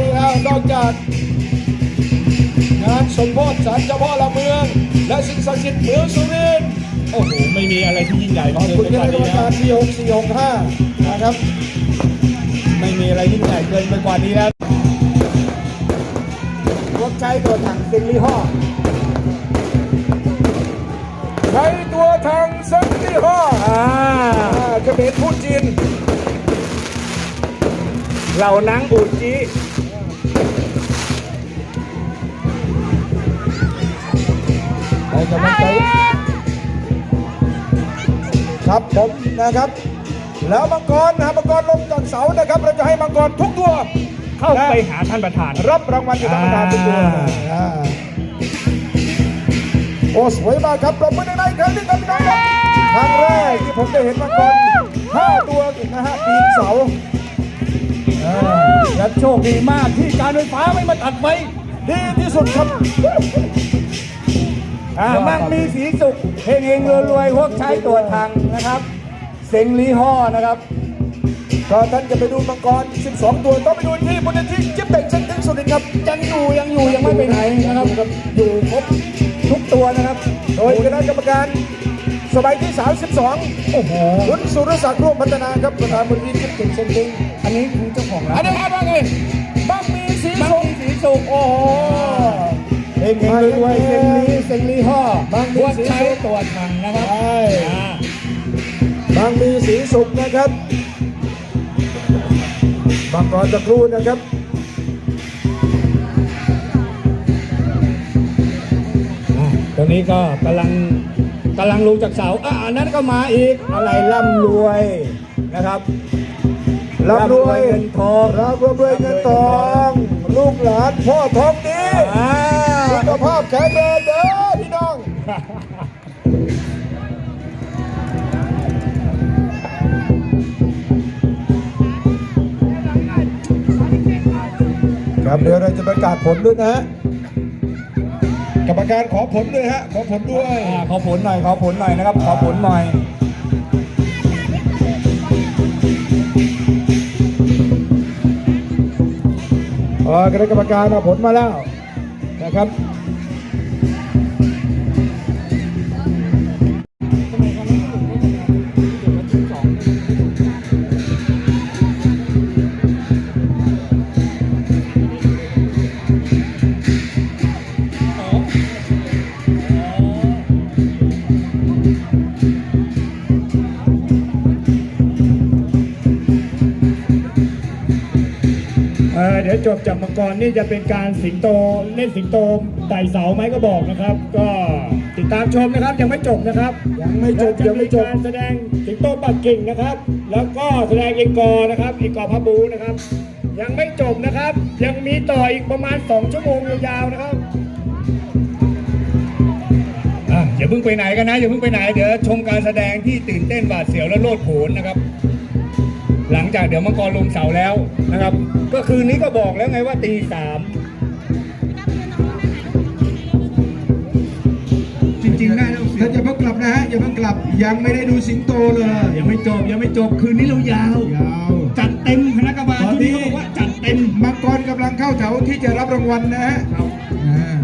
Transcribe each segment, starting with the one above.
นี่ครับนอกจากงานสมโพธิสารเจ้าพ่อละเมือง และสิ่งศักดิ์สิทธิ์เมืองสุรินโอ้โห ไม่มีอะไรที่ยิ่งใหญ่ขอบคุณคณะกรรมการที่6465นะครับ ไม่มีอะไรยิ่งใหญ่เกินไปกว่านี้แล้วรถใช้ตัวถังซิงลี่ห้อใช้ตัวถังซิงลี่ห้ออ่าเขมรพูดจีนเหล่านังอูจี ครับผมนะครับ แล้วมังกรนะมังกรลงจากเสานะครับ เราจะให้มังกรทุกตัวเข้าไปหาท่านประธาน รับรางวัลจยู่ท่านประธานทุกตัวโอ้สวยมากครับปรบมือได้นี่ครับพี่น้องครับครั้งแรกที่ผมได้เห็นมังกรห้าตัวนะฮะปีนเสา และโชคดีมากที่การไฟฟ้าไม่มาตัดไฟดีที่สุดครับอ่ามั่งมีสีสุขเฮงเฮงรวยๆพวกใช้ตัวทางนะครับ เซ็งลีห่อนะครับ ก็ท่านจะไปดูมังกร 12 ตัวต้องไปดูที่บนที่จิ๊บเป่งเช่นถึงสุดครับยังอยู่ยังอยู่ยังไม่ไปไหนนะครับ อยู่ครบทุกตัวนะครับ โดยคณะกรรมการ สมัยที่ 32 โอ้โหคุณสุรศักดิ์ร่วมพัฒนาครับประธานมูลนิธิจิ๊บเป่งเช่นถึงอันนี้คือเจ้าของร้าอันนนี้ว่าไงบ้างมีสีมั่งสุขมีสีสุขโอ้โหเฮงเฮงรวยๆเซ็งลีเซ็งลีห่อมั่งมีพวกสีใช้สุขตัวทางนะครับใช่อ่าบางมีสีสุขนะครับบางกรตะครูนะครับอ่าตรงนี้ก็กำลังกำลังลงจากเสาอ่าอันนั้นก็มาอีกอะไรร่ำรวยนะครับร่ำรวยเงินทองร่ำรวยเงินทอง ลูกหลานพ่อทองดีอ่าสุขภาพแข็งแรงเด้อพี่น้องครับเดี๋ยวเราจะประกาศผลด้วยนะฮะ กรรมการขอผลด้วยฮะ ขอผลด้วย อ่าขอผลหน่อยขอผลหน่อยนะครับ ขอผลหน่อย เออคณะกรรมการเอาผลมาแล้วนะครับ จบจากมังกรนี่จะเป็นการสิงโตเล่นสิงโตไต่เสาไหมก็บอกนะครับ ก็ติดตามชมนะครับยังไม่จบนะครับยังไม่จบและยังไม่จบการแสดงสิงโตปักกิ่งนะครับ แล้วก็แสดงเองกอนะครับเองกอพระบูนะครับ ยังไม่จบนะครับ ยังมีต่ออีกประมาณ 2 ชั่วโมงยาวๆนะครับอะอย่าเพิ่งไปไหนกันนะอย่าเพิ่งไปไหนเดี๋ยวชมการแสดงที่ตื่นเต้นหวาดเสียวและโลดโผนนะครับ หลังจากเดี๋ยวมังกรลงเสาแล้วนะครับ ก็คืนนี้ก็บอกแล้วไงว่าตีสามจริงๆนะท่านอย่าเพิ่งกลับนะฮะอย่าเพิ่งกลับยังไม่ได้ดูสิงโตเลยยังไม่จบยังไม่จบคืนนี้เรายาว ยาว จัดเต็มคณะกรรมการตอนนี้ ที่นี่เขาบอกว่าจัดเต็ม มังกรกำลังเข้าแถวที่จะรับรางวัลนะฮะอ่า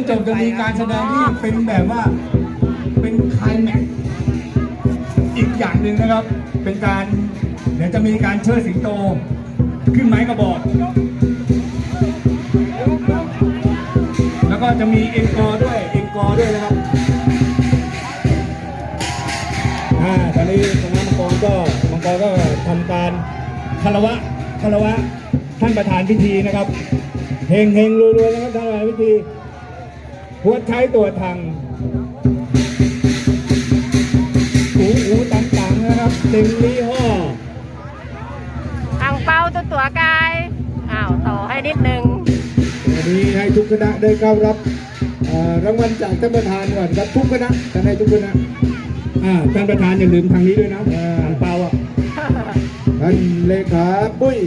ไม่จบจะมีการแสดงที่เป็นแบบว่า เป็นคลแม็กซ์อีกอย่างหนึ่งนะครับ เป็นการเดี๋ยวจะมีการเชิดสิงโต ขึ้นไม้กระบอก แล้วก็จะมีเอ็นกอด้วยเอ็นกอด้วยนะครับอ่าตอนนี้คณะมังกรก็มังกรก็ทำการคารวะคารวะท่านประธานพิธีนะครับเฮงเฮงรวยๆนะครับท่านประธานพิธี หัวใช้ตัวทางหูหูต่างๆนะครับเต็งลี่ห้ออ่างเปาตัวตัวกายอ้าวต่อให้นิดนึงวันนี้ให้ทุกคณะได้เข้ารับเอ่อรางวัลจากท่านประธานก่อนครับทุกคณะท่านให้ทุกคณะอ่าท่านประธานอย่าลืมทางนี้ด้วยนะอ่าอ่างเปาอะท่านเลขาปุ้ย